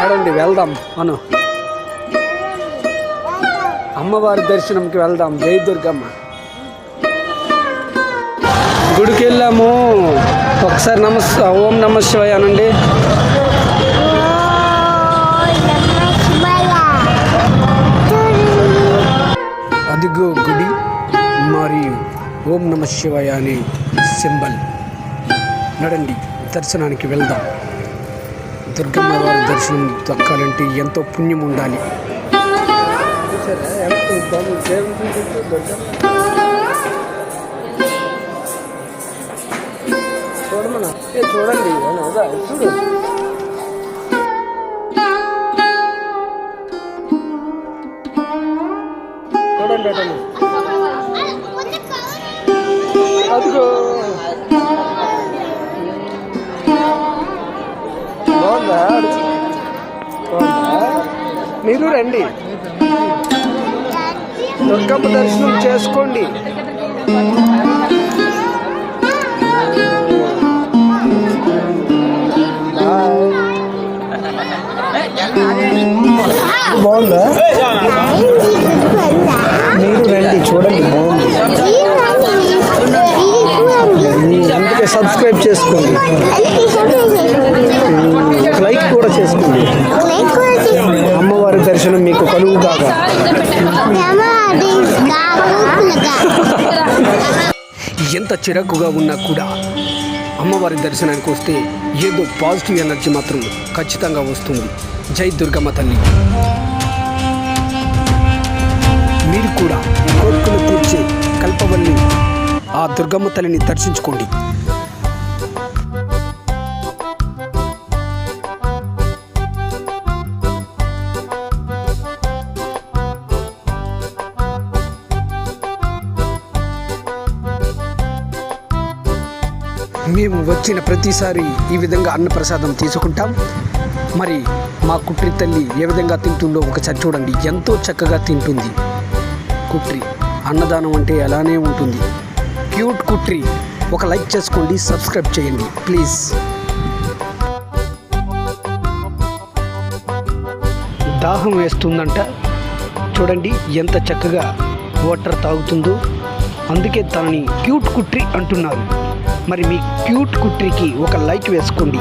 నడండి వెళ్దాం. మనం అమ్మవారి దర్శనంకి వెళ్దాం. జై దుర్గమ్మ. గుడికి వెళ్ళాము. ఒకసారి నమస్ ఓం నమ శివాయ అనండి. అదిగో గుడి మరియు ఓం నమ శివాయ అనే సింబల్. నడండి దర్శనానికి వెళ్దాం. దుర్గమ్మ వారి దర్శనం దక్కాలంటే ఎంతో పుణ్యం ఉండాలి. చూడమన్నా ఏ చూడండి. చూడు చూడండి అదిగో. మీరు రండి. దుర్గమ్మ దర్శనం చేసుకోండి. బాగుందా? మీరు రండి చూడండి బాగుంది. అందుకే సబ్స్క్రైబ్ చేసుకోండి లైక్ కూడా చేసుకోండి అమ్మవారి దర్శనం మీకు కలుగు కాగా ఎంత చిరాకుగా ఉన్నా కూడా అమ్మవారి దర్శనానికి వస్తే ఏదో పాజిటివ్ ఎనర్జీ మాత్రం ఖచ్చితంగా వస్తుంది. జై దుర్గమ్మ తల్లి. మీరు కూడా కోరికలు తీర్చే కల్పవల్లి ఆ దుర్గమ్మ తల్లిని దర్శించుకోండి. మేము వచ్చిన ప్రతిసారి ఈ విధంగా అన్నప్రసాదం తీసుకుంటాం. మరి మా కుట్రి తల్లి ఏ విధంగా తింటుందో ఒకసారి చూడండి. ఎంతో చక్కగా తింటుంది. కుట్రి అన్నదానం అంటే అలానే ఉంటుంది. క్యూట్ కుట్రి. ఒక లైక్ చేసుకోండి సబ్స్క్రైబ్ చేయండి ప్లీజ్. దాహం వేస్తుందంట. చూడండి ఎంత చక్కగా వాటర్ తాగుతుందో. అందుకే తనని క్యూట్ కుట్రి అంటున్నారు. మరి మీ క్యూట్ కుట్రికి ఒక లైక్ వేసుకోండి.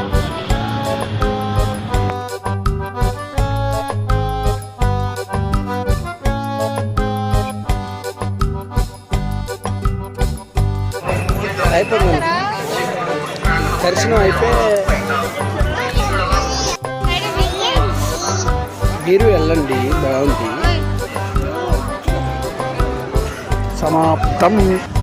అయిపోయింది. దర్శనం అయిపోయి మీరు వెళ్ళండి బాగుంది. సమాప్తం.